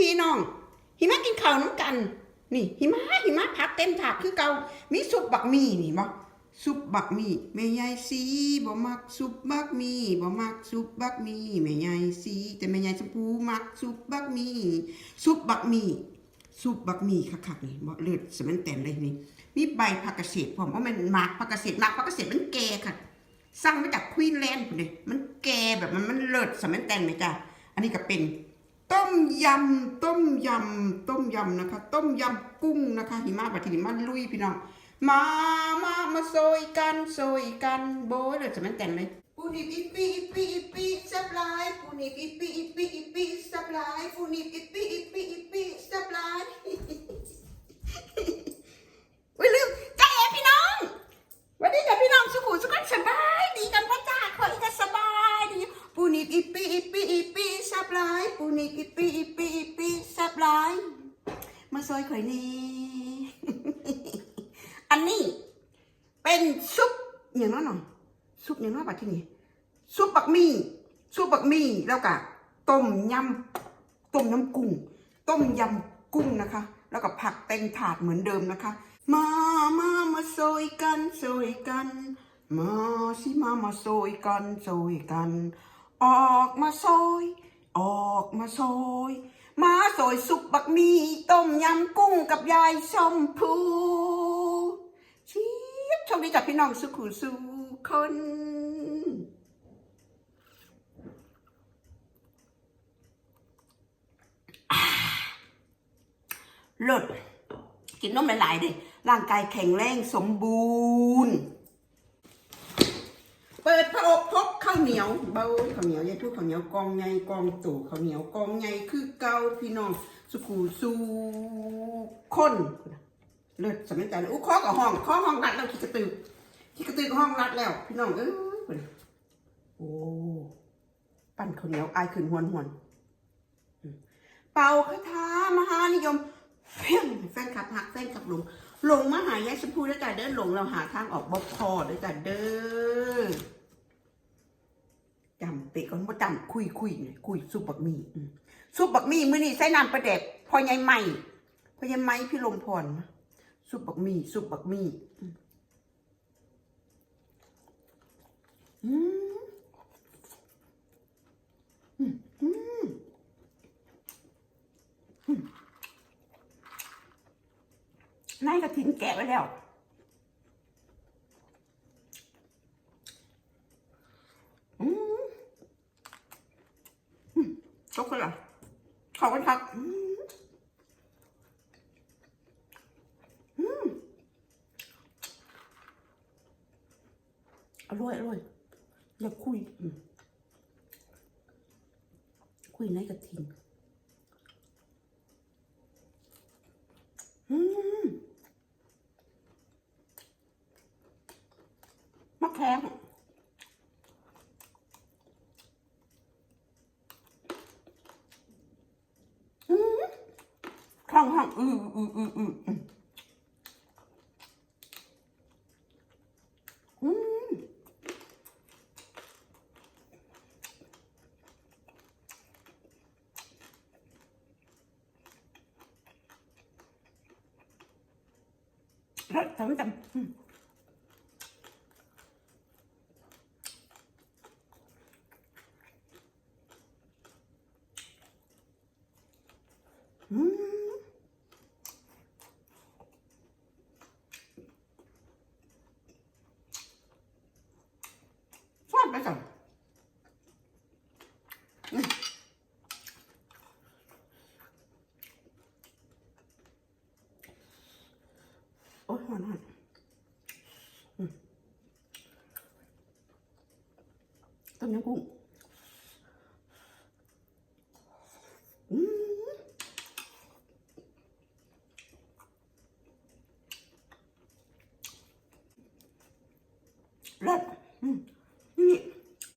พี่น้อง หิมะกินข้าวน้ำกัน นี่ หิมะหิมะผักเต็มถาดคือเกามีซุปบักหมี่นี่บ่ซุปบักหมี่แม่ยายสีบ่มักซุปบักหมี่บ่มักซุปบักหมี่แม่ยายสีแต่แม่ยายชมพูมักซุปบักหมี่ซุปบักหมี่ซุปบักหมี่คักๆนี่บ่เลือดสมันแตนเลยนี่มีใบผักกระเฉดผมว่ามันหมากผักกระเฉดหมากผักกระเฉดมันแก่ค่ะสั่งมาจากควีนแลนด์เลยมันแก่แบบมันมันเลิศสมันแตนไหมจ้ะอันนี้ก็เป็น ต้มยำต้มยำต้มยำนะคะ ต้มยำกุ้งนะคะ หิมะบัทีนี้มาลุยพี่น้องมามามาโซยกันโซยกันโบยเลยจะมันแต่งเลยปูนิบอีปีอีปีอีปีสับลายปูนิบอีปีอีปีอีปีสับลายปูนิบอีปีอีปีอีปีแซ่บหลาย อุ้ยลืมใจเอ๋พี่น้องวันนี้กับพี่น้องสุขุมสุขนสบายดีกันพระจ้าขออีกสบายดีปูนิบอีปีอีปีอีปีแซ่บหลายปูนิบอีปีอีปีอีปีแซ่บหลายมาซอยข่อยนี่อันนี้เป็นซุปอย่างนั้นหน่อยซุปอย่างนั้นปัดที่นี่ซุปบักหมี่ซุปบักหมี่แล้วก็ต้มยำต้มยำกุ้ง ต้มยำกุ้งนะคะ แล้วก็ผักเต็มถาดเหมือนเดิมนะคะ มามามาซอยกันซอยกัน มาสิมามาซอยกันซอยกัน ออกมาซอย ออกมาซอย มาซอยสุกบักหมี่ต้มยำกุ้งกับยายชมพูชีบโชคดีจากพี่น้องสุขุสุคนลิศกินนมหลายๆดิร่างกายแข็งแรงสมบูรณ์ เปิดพระอบพบ ข้าวเหนียวเบาข้าวเหนียวยายทุกข้าวเหนียวกองใหญ่กองตู่ข้าวเหนียวกองใหญ่คือเกาพี่น้องสุขูสูคนเลิศสมัยใจอู้ข้อกับห้องข้อห้องรัดแล้วขี้กระตือขี้กระตือก็ห้องรัดแล้ว พี่น้องเอ้ยโอ้ปั้นข้าวเหนียวอายขึ้นหวนหวนเป่าคาถามหานิยมเพียงแฟนคลับหักแฟนคลับหลงหลงมาหายายชมพูด้วยกันเด้อหลงเราหาทางออกบกพอด้วยกันเด้อ เตะก่อนว่าจำคุยคุยเนี่ยคุยซุปบักหมี่ซุปบักหมี่มื้อนี้ใส่น้ำปลาแดกพอใหญ่ใหม่พอใหญ่ไหมพี่ลมพรซุปบักหมี่ซุปบักหมี่อืมอืมอืมนายกระถินแกะไว้แล้ว อืมอืม ชกเลยเหรอขอบคุณครับอืมอืมอร่อยอร่อยอย่าคุย คุยในกระทิงอืมมะแขง ข้างห้างอืออืออื 맛있어. 음. 어, 한, 한. 음. 땀양꿍. rất ừ.